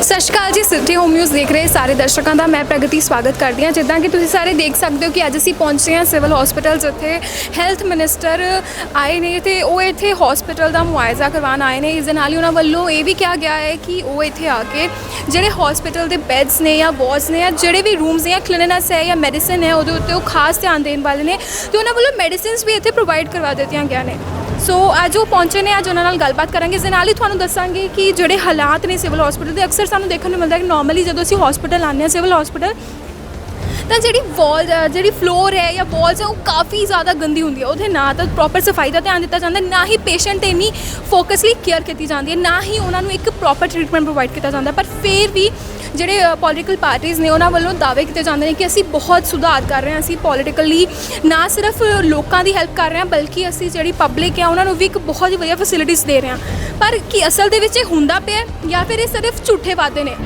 ਸਤਿ ਸ਼੍ਰੀ ਅਕਾਲ ਜੀ, ਸਿੱਧੀ ਹੋਮ ਨਿਊਜ਼ ਦੇਖ ਰਹੇ ਸਾਰੇ ਦਰਸ਼ਕਾਂ ਦਾ, ਮੈਂ ਪ੍ਰਗਤੀ ਸਵਾਗਤ ਕਰਦੀ ਹਾਂ। ਜਿੱਦਾਂ ਕਿ ਤੁਸੀਂ ਸਾਰੇ ਦੇਖ ਸਕਦੇ ਹੋ ਕਿ ਅੱਜ ਅਸੀਂ ਪਹੁੰਚੇ ਹਾਂ ਸਿਵਲ ਹਸਪੀਟਲ ਜਿੱਥੇ ਹੈਲਥ ਮਿਨਿਸਟਰ ਆਏ ਨੇ ਤੇ ਉਹ ਇੱਥੇ ਹਸਪੀਟਲ ਦਾ ਮੁਆਇਜ਼ਾ ਕਰਵਾਉਣ ਆਏ ਨੇ। ਇਸ ਦੇ ਨਾਲ ਹੀ ਉਹਨਾਂ ਵੱਲੋਂ ਇਹ ਵੀ ਕਿਹਾ ਗਿਆ ਹੈ ਕਿ ਉਹ ਇੱਥੇ ਆ ਕੇ ਜਿਹੜੇ ਹਸਪੀਟਲ ਦੇ ਬੈੱਡਸ ਨੇ ਜਾਂ ਵਾਰਡਸ ਨੇ ਜਾਂ ਜਿਹੜੇ ਵੀ ਰੂਮਸ ਨੇ ਜਾਂ ਕਲੀਨਿਨਸ ਹੈ ਜਾਂ ਮੈਡੀਸਿਨ ਹੈ, ਉਹਦੇ ਉੱਤੇ ਉਹ ਖਾਸ ਧਿਆਨ ਦੇਣ ਵਾਲੇ ਨੇ ਤੇ ਉਹਨਾਂ ਵੱਲੋਂ ਮੈਡੀਸਿਨਸ ਵੀ ਇੱਥੇ ਪ੍ਰੋਵਾਈਡ ਕਰਵਾ ਦਿੱਤੀਆਂ ਗਿਆ ਨੇ। ਸੋ ਅੱਜ ਉਹ ਪਹੁੰਚੇ ਨੇ, ਅੱਜ ਉਹਨਾਂ ਨਾਲ ਗੱਲਬਾਤ ਕਰਾਂਗੇ। ਇਸ ਦੇ ਨਾਲ ਹੀ ਤੁਹਾਨੂੰ ਦੱਸਾਂਗੇ ਕਿ ਜਿਹੜੇ ਹਾਲਾਤ ਨੇ ਸਿਵਲ ਹਸਪੀਟਲ ਦੇ, ਅਕਸਰ ਸਾਨੂੰ ਦੇਖਣ ਨੂੰ ਮਿਲਦਾ ਹੈ ਕਿ ਨਾਰਮਲੀ ਜਦੋਂ ਅਸੀਂ ਹਸਪੀਟਲ ਆਉਂਦੇ ਹਾਂ, ਸਿਵਲ ਹਸਪੀਟਲ ਤਾਂ ਜਿਹੜੀ ਵਾਲ ਜਿਹੜੀ ਫਲੋਰ ਹੈ ਜਾਂ ਵਾਲਸ ਹੈ, ਉਹ ਕਾਫੀ ਜ਼ਿਆਦਾ ਗੰਦੀ ਹੁੰਦੀ ਹੈ। ਉਹਦੇ ਨਾ ਤਾਂ ਪ੍ਰੋਪਰ ਸਫ਼ਾਈ ਦਾ ਧਿਆਨ ਦਿੱਤਾ ਜਾਂਦਾ, ਨਾ ਹੀ ਪੇਸ਼ੈਂਟ ਤੇ ਇੰਨੀ ਫੋਕਸਲੀ ਕੇਅਰ ਕੀਤੀ ਜਾਂਦੀ ਹੈ, ਨਾ ਹੀ ਉਹਨਾਂ ਨੂੰ ਇੱਕ ਪ੍ਰੋਪਰ ਟ੍ਰੀਟਮੈਂਟ ਪ੍ਰੋਵਾਈਡ ਕੀਤਾ ਜਾਂਦਾ। ਪਰ ਫਿਰ ਵੀ ਜਿਹੜੇ ਪੋਲੀਟੀਕਲ ਪਾਰਟੀਆਂ ਨੇ ਉਹਨਾਂ ਵੱਲੋਂ ਦਾਅਵੇ ਕੀਤੇ ਜਾਂਦੇ ਨੇ ਕਿ ਅਸੀਂ ਬਹੁਤ ਸੁਧਾਰ ਕਰ ਰਹੇ ਹਾਂ, ਅਸੀਂ ਪੋਲੀਟੀਕਲੀ ਨਾ ਸਿਰਫ ਲੋਕਾਂ ਦੀ ਹੈਲਪ ਕਰ ਰਹੇ ਹਾਂ, ਬਲਕਿ ਅਸੀਂ ਜਿਹੜੀ ਪਬਲਿਕ ਹੈ, ਉਹਨਾਂ ਨੂੰ ਵੀ ਇੱਕ ਬਹੁਤ ਹੀ ਵਧੀਆ ਫੈਸਿਲਿਟੀਜ਼ ਦੇ ਰਹੇ ਹਾਂ। ਪਰ ਕੀ ਅਸਲ ਦੇ ਵਿੱਚ ਇਹ ਹੁੰਦਾ ਪਿਆ ਜਾਂ ਫਿਰ ਇਹ ਸਿਰਫ ਝੂਠੇ ਵਾਅਦੇ ਨੇ?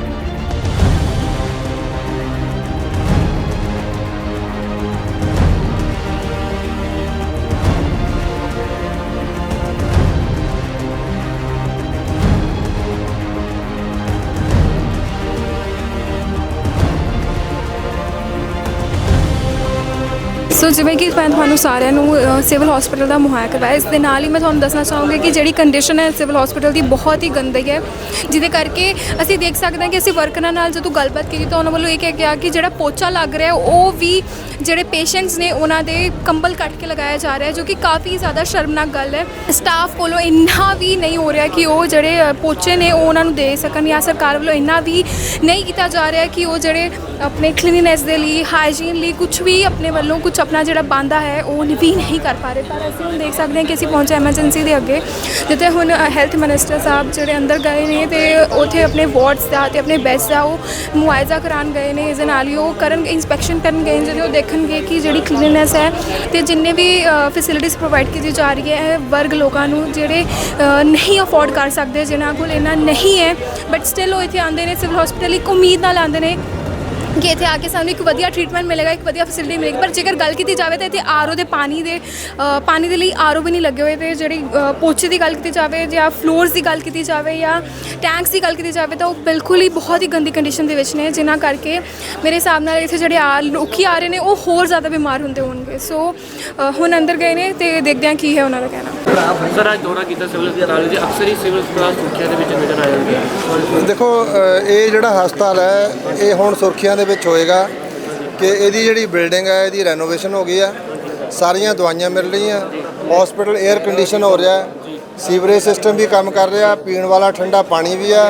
ਸੋ ਜਿਵੇਂ ਕਿ ਮੈਂ ਤੁਹਾਨੂੰ ਸਾਰਿਆਂ ਨੂੰ ਸਿਵਲ ਹਸਪੀਟਲ ਦਾ ਮੁਹੱਈਆ ਕਰਵਾਇਆ, ਇਸ ਦੇ ਨਾਲ ਹੀ ਮੈਂ ਤੁਹਾਨੂੰ ਦੱਸਣਾ ਚਾਹੂੰਗੀ ਕਿ ਜਿਹੜੀ ਕੰਡੀਸ਼ਨ ਹੈ ਸਿਵਲ ਹਸਪੀਟਲ ਦੀ ਬਹੁਤ ਹੀ ਗੰਦੀ ਹੈ, ਜਿਹਦੇ ਕਰਕੇ ਅਸੀਂ ਦੇਖ ਸਕਦੇ ਹਾਂ ਕਿ ਅਸੀਂ ਵਰਕਰਾਂ ਨਾਲ ਜਦੋਂ ਗੱਲਬਾਤ ਕੀਤੀ ਤਾਂ ਉਹਨਾਂ ਵੱਲੋਂ ਇਹ ਕਿਹਾ ਗਿਆ ਕਿ ਜਿਹੜਾ ਪੋਚਾ ਲੱਗ ਰਿਹਾ ਉਹ ਵੀ ਜਿਹੜੇ ਪੇਸ਼ੈਂਟਸ ਨੇ ਉਹਨਾਂ ਦੇ ਕੰਬਲ ਕੱਟ ਕੇ ਲਗਾਇਆ ਜਾ ਰਿਹਾ ਹੈ, ਜੋ ਕਿ ਕਾਫੀ ਜ਼ਿਆਦਾ ਸ਼ਰਮਨਾਕ ਗੱਲ ਹੈ। ਸਟਾਫ ਕੋਲੋਂ ਇੰਨਾ ਵੀ ਨਹੀਂ ਹੋ ਰਿਹਾ ਕਿ ਉਹ ਜਿਹੜੇ ਪੋਚੇ ਨੇ ਉਹ ਉਹਨਾਂ ਨੂੰ ਦੇ ਸਕਣ ਜਾਂ ਸਰਕਾਰ ਵੱਲੋਂ ਇੰਨਾ ਵੀ ਨਹੀਂ ਕੀਤਾ ਜਾ ਰਿਹਾ ਕਿ ਉਹ ਜਿਹੜੇ ਆਪਣੇ ਕਲੀਨਿਨੈਸ ਦੇ ਲਈ ਹਾਈਜੀਨ ਲਈ ਕੁਝ ਵੀ ਆਪਣੇ ਵੱਲੋਂ ਕੁਝ ਆਪਣਾ ਜਿਹੜਾ ਬੰਦਾ ਹੈ, ਉਹ ਵੀ ਨਹੀਂ ਕਰ ਪਾ ਰਹੇ। ਪਰ ਅਸੀਂ ਹੁਣ ਦੇਖ ਸਕਦੇ ਹਾਂ ਕਿ ਅਸੀਂ ਪਹੁੰਚੇ ਐਮਰਜੈਂਸੀ ਦੇ ਅੱਗੇ, ਜਿੱਥੇ ਹੁਣ ਹੈਲਥ ਮਿਨਿਸਟਰ ਸਾਹਿਬ ਜਿਹੜੇ ਅੰਦਰ ਗਏ ਨੇ ਤੇ ਉੱਥੇ ਆਪਣੇ ਵਾਰਡਸ ਦਾ ਤੇ ਆਪਣੇ ਬੈਡਸ ਦਾ ਉਹ ਮੁਆਇਜ਼ਾ ਕਰਾਉਣ ਗਏ ਨੇ। ਇਸ ਦੇ ਨਾਲ ਹੀ ਉਹ ਕਰਨ ਇੰਸਪੈਕਸ਼ਨ ਕਰਨ ਗਏ ਨੇ, ਜਦੋਂ ਉਹ ਦੇਖਣਗੇ ਕਿ ਜਿਹੜੀ ਕਲੀਨਿਨੈਸ ਹੈ ਤੇ ਜਿੰਨੇ ਵੀ ਫੈਸਿਲਿਟੀਜ਼ ਪ੍ਰੋਵਾਈਡ ਕੀਤੀ ਜਾ ਰਹੀ ਹੈ, ਇਹ ਵਰਗ ਲੋਕਾਂ ਨੂੰ ਜਿਹੜੇ ਨਹੀਂ ਅਫੋਰਡ ਕਰ ਸਕਦੇ, ਜਿਨ੍ਹਾਂ ਕੋਲ ਇਹਨਾਂ ਨਹੀਂ ਹੈ ਬਟ ਸਟਿਲ ਉਹ ਇੱਥੇ ਆਉਂਦੇ ਨੇ ਸਿਵਲ ਹਸਪੀਟਲ ਇੱਕ ਉਮੀਦ ਨਾਲ ਆਉਂਦੇ ਨੇ ਕਿ ਇੱਥੇ ਆ ਕੇ ਸਾਨੂੰ ਇੱਕ ਵਧੀਆ ਟ੍ਰੀਟਮੈਂਟ ਮਿਲੇਗਾ, ਇੱਕ ਵਧੀਆ ਫੈਸਿਲਿਟੀ ਮਿਲੇਗੀ। ਪਰ ਜੇਕਰ ਗੱਲ ਕੀਤੀ ਜਾਵੇ ਤਾਂ ਇੱਥੇ ਆਰਓ ਦੇ ਪਾਣੀ ਦੇ ਪਾਣੀ ਦੇ ਲਈ ਆਰਓ ਵੀ ਨਹੀਂ ਲੱਗੇ ਹੋਏ ਤੇ ਜਿਹੜੀ ਪੋਚੇ ਦੀ ਗੱਲ ਕੀਤੀ ਜਾਵੇ ਜਾਂ ਫਲੋਰਸ ਦੀ ਗੱਲ ਕੀਤੀ ਜਾਵੇ ਜਾਂ ਟੈਂਕਸ ਦੀ ਗੱਲ ਕੀਤੀ ਜਾਵੇ ਤਾਂ ਉਹ ਬਿਲਕੁਲ ਹੀ ਬਹੁਤ ਹੀ ਗੰਦੀ ਕੰਡੀਸ਼ਨ ਦੇ ਵਿੱਚ ਨੇ, ਜਿਨ੍ਹਾਂ ਕਰਕੇ ਮੇਰੇ ਹਿਸਾਬ ਨਾਲ ਇੱਥੇ ਜਿਹੜੇ ਆ, ਲੋਕੀ ਆ ਰਹੇ ਨੇ, ਉਹ ਹੋਰ ਜ਼ਿਆਦਾ ਬਿਮਾਰ ਹੁੰਦੇ ਹੋਣਗੇ। ਸੋ ਹੁਣ ਅੰਦਰ ਗਏ ਨੇ ਤੇ ਦੇਖਦੇ ਹਾਂ ਕੀ ਹੈ ਉਹਨਾਂ ਦਾ ਕਹਿਣਾ। ਸਰ, ਅੱਜ ਦੌਰਾ ਕੀਤਾ ਸਿਵਲ ਹਸਪਤਾਲ ਜੀ ਅਕਸਰ ਹੀ ਸਿਵਲ ਹਸਪਤਾਲ ਸੁਰੱਖਿਆ ਦੇ ਵਿੱਚ ਨਜ਼ਰ ਆ ਜਾਂਦੇ ਆ। ਦੇਖੋ ਇਹ ਜਿਹੜਾ ਹਸਪਤਾਲ ਹੈ, ਇਹ ਹੁਣ ਸੁਰਖੀਆਂ ਦੇ ਵਿੱਚ ਹੋਏਗਾ ਕਿ ਇਹਦੀ ਜਿਹੜੀ ਬਿਲਡਿੰਗ ਹੈ, ਇਹਦੀ ਰੈਨੋਵੇਸ਼ਨ ਹੋ ਗਈ ਆ। ਸਾਰੀਆਂ ਦਵਾਈਆਂ ਮਿਲ ਰਹੀਆਂ। ਹਸਪੀਟਲ 에ਅਰ ਕੰਡੀਸ਼ਨ ਹੋ ਰਿਹਾ। ਸੀਵਰੇਜ ਸਿਸਟਮ ਵੀ ਕੰਮ ਕਰ ਰਿਹਾ। ਪੀਣ ਵਾਲਾ ਠੰਡਾ ਪਾਣੀ ਵੀ ਆ।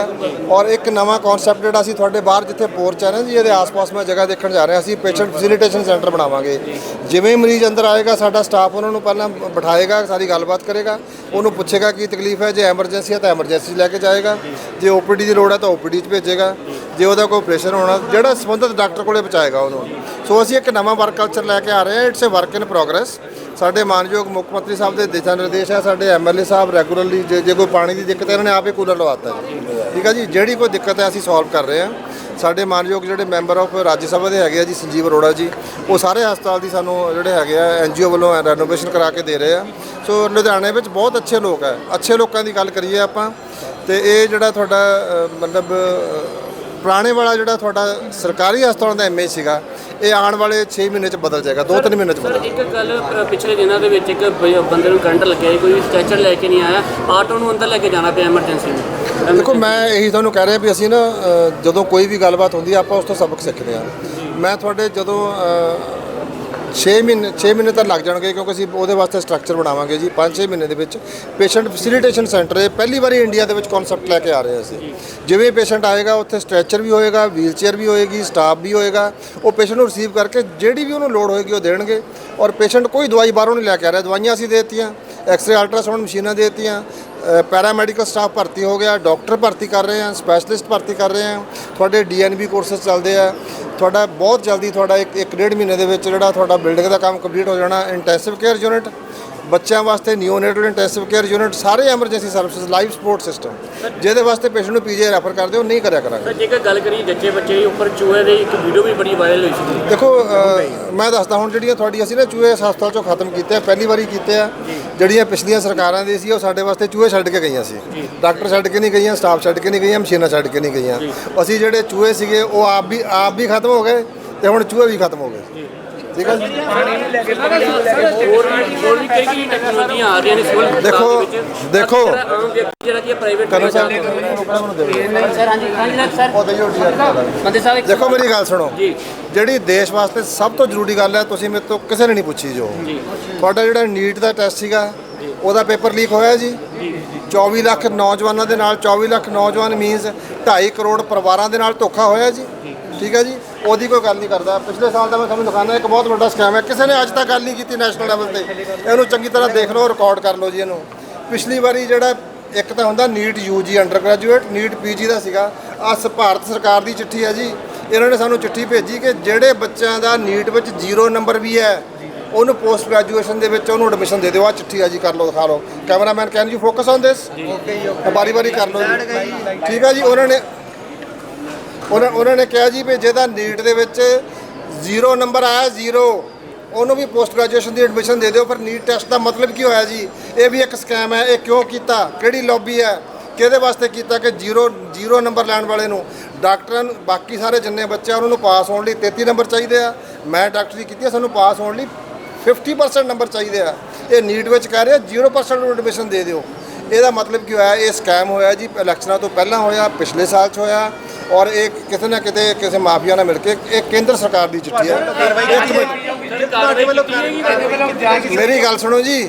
ਔਰ ਇੱਕ ਨਵਾਂ ਕਨਸੈਪਟ ਜਿਹੜਾ ਅਸੀਂ ਤੁਹਾਡੇ ਬਾਹਰ ਜਿੱਥੇ ਪੋਰਚ ਹੈ ਨਾ ਜੀ, ਇਹਦੇ ਆਸ-ਪਾਸ ਮੈਂ ਜਗ੍ਹਾ ਦੇਖਣ ਜਾ ਰਿਹਾ ਅਸੀਂ ਪੇਸ਼ੈਂਟ ਫੈਸਿਲਿਟੇਸ਼ਨ ਸੈਂਟਰ ਬਣਾਵਾਂਗੇ। ਜਿਵੇਂ ਮਰੀਜ਼ ਅੰਦਰ ਆਏਗਾ, ਸਾਡਾ ਸਟਾਫ ਉਹਨਾਂ ਨੂੰ ਪਹਿਲਾਂ ਬਿਠਾਏਗਾ, ਸਾਰੀ ਗੱਲਬਾਤ ਕਰੇਗਾ, ਉਹਨੂੰ ਪੁੱਛੇਗਾ ਕੀ ਤਕਲੀਫ ਹੈ, ਜੇ ਐਮਰਜੈਂਸੀ ਹੈ ਤਾਂ ਐਮਰਜੈਂਸੀ ਲੈ ਕੇ ਜਾਏਗਾ, ਜੇ ਓਪੀਡੀ ਦੀ ਲੋੜ ਹੈ ਤਾਂ ਓਪੀਡੀ 'ਚ ਭੇਜੇਗਾ, ਜੇ ਉਹਦਾ ਕੋਈ ਆਪਰੇਸ਼ਨ ਹੋਣਾ, ਜਿਹੜਾ ਸੰਬੰਧਿਤ ਡਾਕਟਰ ਕੋਲੇ ਪਹੁੰਚਾਏਗਾ ਉਹਨੂੰ। ਸੋ ਅਸੀਂ ਇੱਕ ਨਵਾਂ ਵਰਕ ਕਲਚਰ ਲੈ ਕੇ ਆ ਰਹੇ ਹਾਂ it's a work in progress ਸਾਡੇ ਮਾਨਯੋਗ ਮੁੱਖ ਮੰਤਰੀ ਸਾਹਿਬ ਦੇ ਦਿਸ਼ਾ ਨਿਰਦੇਸ਼ ਹੈ, ਸਾਡੇ ਐਮਐਲਏ ਸਾਹਿਬ ਰੈਗੂਲਰਲੀ ਜੇ ਜੇ ਕੋਈ ਪਾਣੀ ਦੀ ਦਿੱਕਤ ਹੈ, ਇਹਨਾਂ ਨੇ ਆਪੇ ਕੂਲਰ ਲਵਾਤਾ ਠੀਕ ਹੈ ਜੀ? ਜਿਹੜੀ ਕੋਈ ਦਿੱਕਤ ਹੈ, ਅਸੀਂ ਸੋਲਵ ਕਰ ਰਹੇ ਹਾਂ। ਸਾਡੇ ਮਾਨਯੋਗ ਜਿਹੜੇ ਮੈਂਬਰ ਆਫ ਰਾਜ ਸਭਾ ਦੇ ਹੈਗੇ ਆ ਜੀ, ਸੰਜੀਵ ਅਰੋੜਾ ਜੀ, ਉਹ ਸਾਰੇ ਹਸਪਤਾਲ ਦੀ ਸਾਨੂੰ ਜਿਹੜੇ ਹੈਗੇ ਆ ਐਨਜੀਓ ਵੱਲੋਂ ਰੈਨੋਵੇਸ਼ਨ ਕਰਾ ਕੇ ਦੇ ਰਹੇ ਆ। ਸੋ ਲੁਧਿਆਣੇ ਵਿੱਚ ਬਹੁਤ ਅੱਛੇ ਲੋਕ ਹੈ। ਅੱਛੇ ਲੋਕਾਂ ਦੀ ਗੱਲ ਕਰੀਏ ਆਪਾਂ, ਤੇ ਇਹ ਜਿਹੜਾ ਤੁਹਾਡਾ ਮਤਲਬ ਪੁਰਾਣੇ ਵਾਲਾ ਜਿਹੜਾ ਤੁਹਾਡਾ ਸਰਕਾਰੀ ਹਸਪਤਾਲਾਂ ਦਾ ਇਮੇਜ ਸੀਗਾ ਇਹ ਆਉਣ ਵਾਲੇ 6 ਮਹੀਨੇ ਚ ਬਦਲ ਜਾਏਗਾ 2-3 ਮਹੀਨੇ ਚ ਬਦਲ ਇੱਕ ਗੱਲ ਪਿਛਲੇ ਦਿਨਾਂ ਦੇ ਵਿੱਚ ਇੱਕ ਬ- ਬੰਦੇ ਨੂੰ ਕਰੰਟ ਲੱਗਿਆ ਸੀ, ਕੋਈ ਸਟ੍ਰੈਚਰ ਲੈ ਕੇ ਨਹੀਂ ਆਇਆ ਆਟੋ ਨੂੰ ਅੰਦਰ ਲੈ ਕੇ ਜਾਣਾ ਪਿਆ ਐਮਰਜੈਂਸੀ ਨੂੰ। ਦੇਖੋ ਮੈਂ ਇਹੀ ਤੁਹਾਨੂੰ ਕਹਿ ਰਿਹਾ ਵੀ ਅਸੀਂ ਨਾ ਅ, ਜਦੋਂ ਕੋਈ ਵੀ ਗੱਲਬਾਤ ਹੁੰਦੀ ਆ ਆਪਾਂ ਉਸ ਤੋਂ ਸਬਕ ਸਿੱਖਦੇ ਆ। ਮੈਂ ਤੁਹਾਡੇ ਜਦੋਂ 6 ਮਹੀਨੇ 6 ਮਹੀਨੇ ਤਾਂ ਲੱਗ ਜਾਣਗੇ ਕਿਉਂਕਿ ਅਸੀਂ ਉਹਦੇ ਵਾਸਤੇ ਸਟਰਕਚਰ ਬਣਾਵਾਂਗੇ ਜੀ। 5-6 ਮਹੀਨੇ ਦੇ ਵਿੱਚ ਪੇਸ਼ੈਂਟ ਫੈਸਿਲਿਟੇਸ਼ਨ ਸੈਂਟਰ ਇਹ ਪਹਿਲੀ ਵਾਰੀ ਇੰਡੀਆ ਦੇ ਵਿੱਚ ਕਨਸੈਪਟ ਲੈ ਕੇ ਆ ਰਹੇ ਹਾਂ ਅਸੀਂ। ਜਿਵੇਂ ਪੇਸ਼ੈਂਟ ਆਏਗਾ, ਉੱਥੇ ਸਟ੍ਰੈਚਰ ਵੀ ਹੋਏਗਾ ਵੀਲਚੇਅਰ ਵੀ ਹੋਏਗੀ ਸਟਾਫ ਵੀ ਹੋਏਗਾ, ਉਹ ਪੇਸ਼ੈਂਟ ਨੂੰ ਰਿਸੀਵ ਕਰਕੇ ਜਿਹੜੀ ਵੀ ਉਹਨੂੰ ਲੋੜ ਹੋਏਗੀ ਉਹ ਦੇਣਗੇ। ਔਰ ਪੇਸ਼ੈਂਟ ਕੋਈ ਦਵਾਈ ਬਾਹਰੋਂ ਨਹੀਂ ਲੈ ਕੇ ਆ ਰਿਹਾ। ਦਵਾਈਆਂ ਅਸੀਂ ਦੇਤੀਆਂ ਦਿੱਤੀਆਂ ਐਕਸ-ਰੇ ਅਲਟਰਾਸਾਊਂਡ ਮਸ਼ੀਨਾਂ ਦੇਤੀਆਂ ਦਿੱਤੀਆਂ ਪੈਰਾਮੈਡੀਕਲ ਸਟਾਫ ਭਰਤੀ ਹੋ ਗਿਆ ਡਾਕਟਰ ਭਰਤੀ ਕਰ ਰਹੇ ਹਾਂ ਸਪੈਸ਼ਲਿਸਟ ਭਰਤੀ ਕਰ ਰਹੇ ਹਾਂ ਤੁਹਾਡੇ ਡੀਐਨਬੀ ਕੋਰਸਸ ਚੱਲਦੇ ਆ। ਤੁਹਾਡਾ ਬਹੁਤ ਜਲਦੀ ਤੁਹਾਡਾ ਇੱਕ ਇੱਕ ਡੇਢ ਮਹੀਨੇ ਦੇ ਵਿੱਚ ਜਿਹੜਾ ਤੁਹਾਡਾ ਬਿਲਡਿੰਗ ਦਾ ਕੰਮ ਕੰਪਲੀਟ ਹੋ ਜਾਣਾ ਇੰਟੈਂਸਿਵ ਕੇਅਰ ਯੂਨਿਟ ਬੱਚਿਆਂ ਵਾਸਤੇ ਨਿਓਨੇਟਲ ਇੰਟੈਂਸਿਵ ਕੇਅਰ ਯੂਨਿਟ ਸਾਰੇ emergency services live support system ਜਿਹਦੇ ਵਾਸਤੇ ਪੇਸ਼ੈਂਟ ਨੂੰ ਪੀਜੀ ਰੈਫਰ ਕਰਦੇ ਉਹ ਨਹੀਂ ਕਰਿਆ ਕਰਾਂਗੇ। ਸਰ ਜੇਕਰ ਗੱਲ ਕਰੀਏ ਜੱਜੇ ਬੱਚੇ ਦੀ ਉੱਪਰ ਚੂਹੇ ਦੀ ਇੱਕ ਵੀਡੀਓ ਵੀ ਬੜੀ ਵਾਇਰਲ ਹੋਈ ਸੀ। ਦੇਖੋ ਮੈਂ ਦੱਸਦਾ ਹੁਣ ਜਿਹੜੀਆਂ ਤੁਹਾਡੀ ਅਸੀਂ ਨਾ ਚੂਹੇ ਹਸਪਤਾਲ ਚੋਂ ਖਤਮ ਕੀਤੇ ਆ ਪਹਿਲੀ ਵਾਰੀ ਕੀਤੇ ਆ ਜਿਹੜੀਆਂ ਪਿਛਲੀਆਂ ਸਰਕਾਰਾਂ ਦੀ ਸੀ ਉਹ ਸਾਡੇ ਵਾਸਤੇ ਚੂਹੇ ਛੱਡ ਕੇ ਗਈਆਂ ਸੀ। ਡਾਕਟਰ ਛੱਡ ਕੇ ਨਹੀਂ ਗਈਆਂ ਸਟਾਫ ਛੱਡ ਕੇ ਨਹੀਂ ਗਈਆਂ ਮਸ਼ੀਨਾਂ ਛੱਡ ਕੇ ਨਹੀਂ ਗਈਆਂ। ਅਸੀਂ ਜਿਹੜੇ ਚੂਹੇ ਸੀਗੇ ਉਹ ਆਪ ਵੀ ਆਪ ਵੀ ਖਤਮ ਹੋ ਗਏ ਤੇ ਹੁਣ ਚੂਹੇ ਵੀ ਖਤਮ ਹੋ ਗਏ। ਠੀਕ ਹੈ ਜੀ? ਹੋਰ ਵੀ ਕਈ ਕਈ ਟੈਕਨੋਲੋਜੀਆਂ ਆ ਰਹੀਆਂ ਨੇ ਸਿਵਲ ਦੇਖੋ- ਦੇਖੋ। ਆਮ ਵਿਅਕਤੀ ਜਿਹੜਾ ਕਿ ਪ੍ਰਾਈਵੇਟ ਕਰੋ ਸਾਹਿਬ ਸਰ ਹਾਂਜੀ ਹਾਂਜੀ ਸਰ ਉਹ ਦਈਓ ਮੰਦੇ ਸਾਹਿਬ ਇੱਕ- ਦੇਖੋ ਮੇਰੀ ਗੱਲ ਸੁਣੋ। ਜੀ ਜਿਹੜੀ ਦੇਸ਼ ਵਾਸਤੇ ਸਭ ਤੋਂ ਜ਼ਰੂਰੀ ਗੱਲ ਹੈ, ਤੁਸੀਂ ਮੇਰੇ ਤੋਂ ਕਿਸੇ ਨੇ ਨਹੀਂ ਪੁੱਛੀ ਜੋ। ਤੁਹਾਡਾ ਜਿਹੜਾ ਨੀਟ ਦਾ ਟੈਸਟ ਸੀਗਾ, ਉਹਦਾ ਪੇਪਰ ਲੀਕ ਹੋਇਆ ਜੀ। 24 ਲੱਖ ਨੌਜਵਾਨਾਂ ਦੇ ਨਾਲ 24 ਲੱਖ ਨੌਜਵਾਨ ਮੀਨਸ 2.5 ਕਰੋੜ ਪਰਿਵਾਰਾਂ ਦੇ ਨਾਲ ਧੋਖਾ ਹੋਇਆ ਜੀ। ਠੀਕ ਹੈ ਜੀ ਉਹਦੀ ਕੋਈ ਗੱਲ ਨਹੀਂ ਕਰਦਾ। ਪਿਛਲੇ ਸਾਲ ਦਾ ਮੈਂ ਤੁਹਾਨੂੰ ਦਿਖਾਣਾ ਇੱਕ ਬਹੁਤ ਵੱਡਾ ਸਕੈਮ ਹੈ। ਕਿਸੇ ਨੇ ਅੱਜ ਤੱਕ ਗੱਲ ਨਹੀਂ ਕੀਤੀ ਨੈਸ਼ਨਲ ਲੈਵਲ ਤੇ। ਇਹਨੂੰ ਚੰਗੀ ਤਰ੍ਹਾਂ ਦੇਖ ਲਓ ਰਿਕਾਰਡ ਕਰ ਲਓ ਜੀ ਇਹਨੂੰ। ਪਿਛਲੀ ਵਾਰੀ ਜਿਹੜਾ ਇੱਕ ਤਾਂ ਹੁੰਦਾ NEET UG undergraduate NEET PG ਦਾ ਸੀਗਾ। ਆ ਭਾਰਤ ਸਰਕਾਰ ਦੀ ਚਿੱਠੀ ਹੈ ਜੀ। ਇਹਨਾਂ ਨੇ ਸਾਨੂੰ ਚਿੱਠੀ ਭੇਜੀ ਕਿ ਜਿਹੜੇ ਬੱਚਿਆਂ ਦਾ ਨੀਟ ਵਿੱਚ ਜ਼ੀਰੋ ਨੰਬਰ ਵੀ ਹੈ ਉਹਨੂੰ ਪੋਸਟ ਗ੍ਰੈਜੂਏਸ਼ਨ ਦੇ ਵਿੱਚ ਉਹਨੂੰ ਐਡਮਿਸ਼ਨ ਦੇ ਦਿਓ। ਆ ਚਿੱਠੀ ਆ ਜੀ ਕਰ ਲਓ ਦਿਖਾ ਲਓ। Cameraman can you focus on this ਬਾਰੀ ਬਾਰੀ ਕਰ ਲਓ ਜੀ। ਠੀਕ ਆ ਜੀ ਉਹਨਾਂ ਨੇ ਉਹਨਾਂ ਉਹਨਾਂ ਨੇ ਕਿਹਾ ਜੀ ਵੀ ਜਿਹਦਾ ਨੀਟ ਦੇ ਵਿੱਚ ਜ਼ੀਰੋ ਨੰਬਰ ਆਇਆ, ਜ਼ੀਰੋ, ਉਹਨੂੰ ਵੀ ਪੋਸਟ ਗ੍ਰੈਜੂਏਸ਼ਨ ਦੀ ਐਡਮਿਸ਼ਨ ਦੇ ਦਿਓ, ਪਰ ਨੀਟ ਟੈਸਟ ਦਾ ਮਤਲਬ ਕੀ ਹੋਇਆ ਜੀ? ਇਹ ਵੀ ਇੱਕ ਸਕੈਮ ਹੈ, ਇਹ ਕਿਉਂ ਕੀਤਾ? ਕਿਹੜੀ ਲੌਬੀ ਹੈ? ਕਿਹਦੇ ਵਾਸਤੇ ਕੀਤਾ ਕਿ ਜ਼ੀਰੋ ਜ਼ੀਰੋ ਨੰਬਰ ਲੈਣ ਵਾਲੇ ਨੂੰ? ਡਾਕਟਰਾਂ ਨੂੰ, ਬਾਕੀ ਸਾਰੇ ਜਿੰਨੇ ਬੱਚੇ ਆ, ਉਹਨਾਂ ਨੂੰ ਪਾਸ ਹੋਣ ਲਈ 33 ਨੰਬਰ ਚਾਹੀਦੇ ਆ। ਮੈਂ ਡਾਕਟਰੀ ਕੀਤੀ ਆ, ਸਾਨੂੰ ਪਾਸ ਹੋਣ ਲਈ 50% ਨੰਬਰ ਚਾਹੀਦੇ ਆ। ਇਹ ਨੀਟ ਵਿੱਚ ਕਹਿ ਰਿਹਾ ਆ 0% ਨੂੰ ਐਡਮਿਸ਼ਨ ਦੇ ਦਿਓ। ਇਹਦਾ ਮਤਲਬ ਕੀ ਹੋਇਆ, ਇਹ ਸਕੈਮ ਹੋਇਆ ਜੀ, ਇਲੈਕਸ਼ਨਾਂ ਤੋਂ ਪਹਿਲਾਂ ਹੋਇਆ, ਪਿਛਲੇ ਸਾਲ 'ਚ ਹੋਇਆ। ਔਰ ਇਹ ਕਿਤੇ ਨਾ ਕਿਤੇ ਕਿਸੇ ਮਾਫੀਆ ਨਾਲ ਮਿਲ ਕੇ ਇਹ ਕੇਂਦਰ ਸਰਕਾਰ ਦੀ ਚਿੱਠੀ ਹੈ। ਇੱਕ ਮਿੰਟ ਮੇਰੀ ਗੱਲ ਸੁਣੋ ਜੀ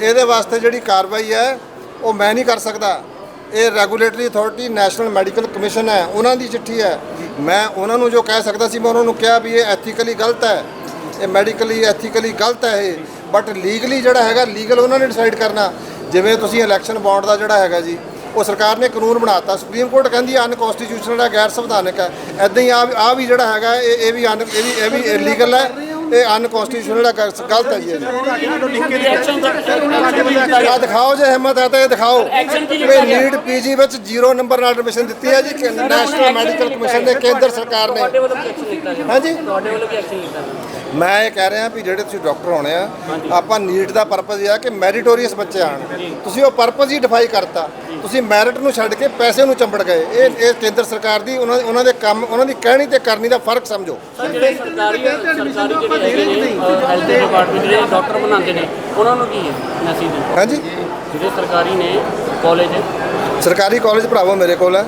ਇਹਦੇ ਵਾਸਤੇ ਜਿਹੜੀ ਕਾਰਵਾਈ ਹੈ ਉਹ ਮੈਂ ਨਹੀਂ ਕਰ ਸਕਦਾ। ਇਹ regulatory authority National Medical Commission ਹੈ ਉਹਨਾਂ ਦੀ ਚਿੱਠੀ ਹੈ। ਮੈਂ ਉਹਨਾਂ ਨੂੰ ਜੋ ਕਹਿ ਸਕਦਾ ਸੀ ਮੈਂ ਉਹਨਾਂ ਨੂੰ ਕਿਹਾ ਵੀ ਇਹ ਐਥੀਕਲੀ ਗਲਤ ਹੈ। ਇਹ ਮੈਡੀਕਲੀ ਐਥੀਕਲੀ ਗਲਤ ਹੈ ਇਹ। ਬਟ ਲੀਗਲੀ ਜਿਹੜਾ ਹੈਗਾ ਲੀਗਲ ਉਹਨਾਂ ਨੇ ਡਿਸਾਈਡ ਕਰਨਾ। ਜਿਵੇਂ ਤੁਸੀਂ ਇਲੈਕਸ਼ਨ ਬੌਂਡ ਦਾ ਜਿਹੜਾ ਹੈਗਾ ਜੀ ਉਹ ਸਰਕਾਰ ਨੇ ਕਾਨੂੰਨ ਬਣਾਤਾ। ਸੁਪਰੀਮ ਕੋਰਟ ਕਹਿੰਦੀ ਅਨਕਨਸਟੀਟਿਊਸ਼ਨਲ ਹੈ ਗੈਰ ਸੰਵਿਧਾਨਕ ਹੈ ਐਦਾਂ ਹੀ ਆ ਆ ਵੀ ਜਿਹੜਾ ਹੈਗਾ ਇਹ ਇਹ ਵੀ ਅਨ ਇਹ ਵੀ ਇਹ ਵੀ ਇਲੀਗਲ ਹੈ ਇਹ ਅਨਕਨਸਟੀਟਿਊਸ਼ਨਲ ਗਲਤ ਹੈ ਜੀ ਇਹ। ਆ ਦਿਖਾਓ ਜੇ ਹਿੰਮਤ ਹੈ ਤਾਂ ਇਹ ਦਿਖਾਓ। ਵੀ ਨੀਟ ਪੀਜੀ ਵਿੱਚ ਜ਼ੀਰੋ ਨੰਬਰ ਨਾਲ ਐਡਮਿਸ਼ਨ ਦਿੱਤੀ ਹੈ ਜੀ ਨੈਸ਼ਨਲ ਮੈਡੀਕਲ ਕਮਿਸ਼ਨ ਨੇ ਕੇਂਦਰ ਸਰਕਾਰ ਨੇ। ਤੁਹਾਡੇ ਵੱਲੋਂ ਕੀ ਐਕਸ਼ਨ ਲਿੱਤਾ ਗਿਆ ਹਾਂਜੀ? ਤੁਹਾਡੇ ਵੱਲੋਂ ਕੀ ਐਕਸ਼ਨ ਲਿੱਤਾ ਗਿਆ ਮੈਂ ਇਹ ਕਹਿ ਰਿਹਾ ਵੀ ਜਿਹੜੇ ਤੁਸੀਂ ਡਾਕਟਰ ਹੋਣੇ ਆ ਆਪਾਂ ਨੀਟ ਦਾ ਪਰਪਸ ਇਹ ਆ ਕਿ ਮੈਰੀਟੋਰੀਅਸ ਬੱਚੇ ਆਣ ਤੁਸੀਂ ਉਹ ਪਰਪਸ ਹੀ ਡਿਫਾਈ ਕਰਤਾ। ਤੁਸੀਂ ਮੈਰਿਟ ਨੂੰ ਛੱਡ ਕੇ ਪੈਸੇ ਨੂੰ ਚੰਬੜ ਗਏ। ਇਹ ਇਹ ਕੇਂਦਰ ਸਰਕਾਰ ਦੀ ਉਹਨਾਂ ਉਹਨਾਂ ਦੇ ਕੰਮ ਉਹਨਾਂ ਦੀ ਕਹਿਣੀ ਤੇ ਕਰਨੀ ਦਾ ਫ਼ਰਕ ਸਮਝੋ। ਸਰ ਜਿਹੜੇ ਸਰਕਾਰੀ ਸਰਕਾਰੀ ਜਿਹੜੇ ਹੈਗੇ ਨੇ ਹੈਲਥ ਡਿਪਾਰਟਮੈਂਟ ਜਿਹੜੇ ਡਾਕਟਰ ਬਣਾਉਂਦੇ ਨੇ ਉਹਨਾਂ ਨੂੰ ਕੀ ਹੈ ਮੈਸੇਜ ਹਾਂਜੀ। ਜਿਹੜੇ ਸਰਕਾਰੀ ਨੇ ਕਾਲਜ ਸਰਕਾਰੀ ਕਾਲਜ ਭਰਾਵੋ ਮੇਰੇ ਕੋਲ ਹੈ।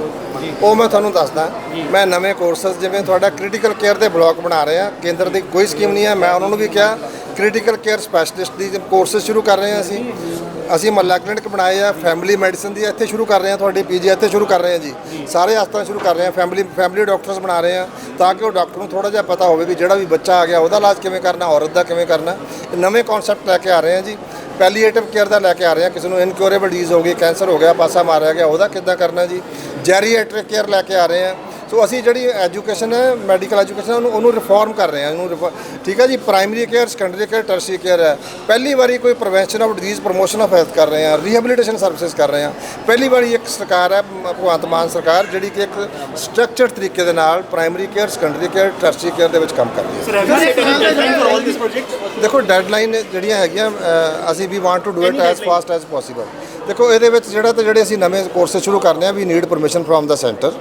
ਉਹ ਮੈਂ ਤੁਹਾਨੂੰ ਦੱਸਦਾ। ਮੈਂ ਨਵੇਂ ਕੋਰਸਸ ਜਿਵੇਂ ਤੁਹਾਡਾ ਕ੍ਰਿਟੀਕਲ ਕੇਅਰ ਦੇ ਬਲਾਕ ਬਣਾ ਰਹੇ ਆ ਕੇਂਦਰ ਦੀ ਕੋਈ ਸਕੀਮ ਨਹੀਂ ਹੈ। ਮੈਂ ਉਹਨਾਂ ਨੂੰ ਵੀ ਕਿਹਾ ਕ੍ਰਿਟੀਕਲ ਕੇਅਰ ਸਪੈਸ਼ਲਿਸਟ ਦੀ ਕੋਰਸਸ ਸ਼ੁਰੂ ਕਰ ਰਹੇ ਹਾਂ ਅਸੀਂ। ਅਸੀਂ ਮੱਲਾ ਕਲੀਨਿਕ ਬਣਾਏ ਆ ਫੈਮਿਲੀ ਮੈਡੀਸਨ ਦੀ ਇੱਥੇ ਸ਼ੁਰੂ ਕਰ ਰਹੇ ਹਾਂ ਤੁਹਾਡੀ ਪੀਜੀ, ਇੱਥੇ ਸ਼ੁਰੂ ਕਰ ਰਹੇ ਹਾਂ ਜੀ। ਸਾਰੇ ਹਸਪਤਾਲ ਸ਼ੁਰੂ ਕਰ ਰਹੇ ਹਾਂ ਫੈਮਿਲੀ ਫੈਮਿਲੀ ਡਾਕਟਰਸ ਬਣਾ ਰਹੇ ਹਾਂ ਤਾਂ ਕਿ ਉਹ ਡਾਕਟਰ ਨੂੰ ਥੋੜਾ ਜਿਹਾ ਪਤਾ ਹੋਵੇ ਵੀ ਜਿਹੜਾ ਵੀ ਬੱਚਾ ਆ ਗਿਆ, ਉਹਦਾ ਇਲਾਜ ਕਿਵੇਂ ਕਰਨਾ, ਔਰਤ ਦਾ ਕਿਵੇਂ ਕਰਨਾ। ਨਵੇਂ ਕਨਸੈਪਟ ਲੈ ਕੇ ਆ ਰਹੇ ਹਾਂ ਜੀ। ਪੈਲੀਏਟਿਵ ਕੇਅਰ ਦਾ ਲੈ ਕੇ ਆ ਰਹੇ ਹਾਂ ਕਿਸੇ ਨੂੰ ਇਨਕਿਉਰੇਬਲ ਡਿਜ਼ੀਜ਼ ਹੋ ਗਈ ਕੈਂਸਰ ਹੋ ਗਿਆ, ਪਾਸਾ ਮਾਰਿਆ ਗਿਆ, ਉਹਦਾ ਕਿੱਦਾਂ ਕਰਨਾ ਜੀ? ਜੈਰੀਐਟ੍ਰਿਕ ਕੇਅਰ ਲੈ ਕੇ ਆ ਰਹੇ ਹਾਂ ਸੋ ਅਸੀਂ ਜਿਹੜੀ ਐਜੂਕੇਸ਼ਨ ਹੈ ਮੈਡੀਕਲ ਐਜੂਕੇਸ਼ਨ ਉਹਨੂੰ ਉਹਨੂੰ ਰਿਫਾਰਮ ਕਰ ਰਹੇ ਹਾਂ ਉਹਨੂੰ ਠੀਕ ਹੈ ਜੀ primary care secondary care tertiary care ਹੈ। ਪਹਿਲੀ ਵਾਰੀ ਕੋਈ prevention of disease promotion of health ਕਰ ਰਹੇ ਹਾਂ ਰੀਹੈਬਿਲਿਟੇਸ਼ਨ ਸਰਵਿਸਿਜ਼ ਕਰ ਰਹੇ ਹਾਂ। ਪਹਿਲੀ ਵਾਰੀ ਇੱਕ ਸਰਕਾਰ ਹੈ ਭਗਵੰਤ ਮਾਨ ਸਰਕਾਰ ਜਿਹੜੀ ਕਿ ਇੱਕ ਸਟਰਕਚਰਡ ਤਰੀਕੇ ਦੇ ਨਾਲ primary care secondary care tertiary care ਦੇ ਵਿੱਚ ਕੰਮ ਕਰ ਰਹੀ ਹੈ। ਦੇਖੋ ਡੈਡਲਾਈਨ ਜਿਹੜੀਆਂ ਹੈਗੀਆਂ ਅਸੀਂ ਵੀ want to do it as fast as possible ਦੇਖੋ ਇਹਦੇ ਵਿੱਚ ਜਿਹੜਾ ਤੇ ਜਿਹੜੇ ਅਸੀਂ ਨਵੇਂ ਕੋਰਸਸ ਸ਼ੁਰੂ ਕਰਨੇ ਆ we need permission from the centre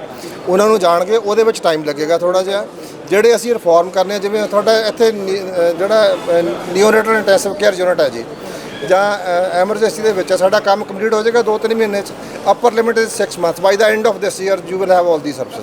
ਉਹਨਾਂ ਨੂੰ ਜਾਣਗੇ ਉਹਦੇ ਵਿੱਚ ਟਾਈਮ ਲੱਗੇਗਾ ਥੋੜਾ ਜਿਹਾ। ਜਿਹੜੇ ਅਸੀਂ ਰਿਫਾਰਮ ਕਰਨੇ ਆ ਜਿਵੇਂ ਤੁਹਾਡਾ ਇੱਥੇ ਨੀ- ਅ, ਜਿਹੜਾ ਨਿਓਨੇਟਲ ਇੰਟੈਂਸਿਵ ਕੇਅਰ ਯੂਨਿਟ ਹੈ ਜੀ ਜਾਂ ਐਮਰਜੈਂਸੀ ਦੇ ਵਿੱਚ ਆ, ਸਾਡਾ ਕੰਮ ਕੰਪਲੀਟ ਹੋ ਜਾਏਗਾ 2-3 ਮਹੀਨੇ ਚ upper limit is 6 months by the end of this year you will have all the service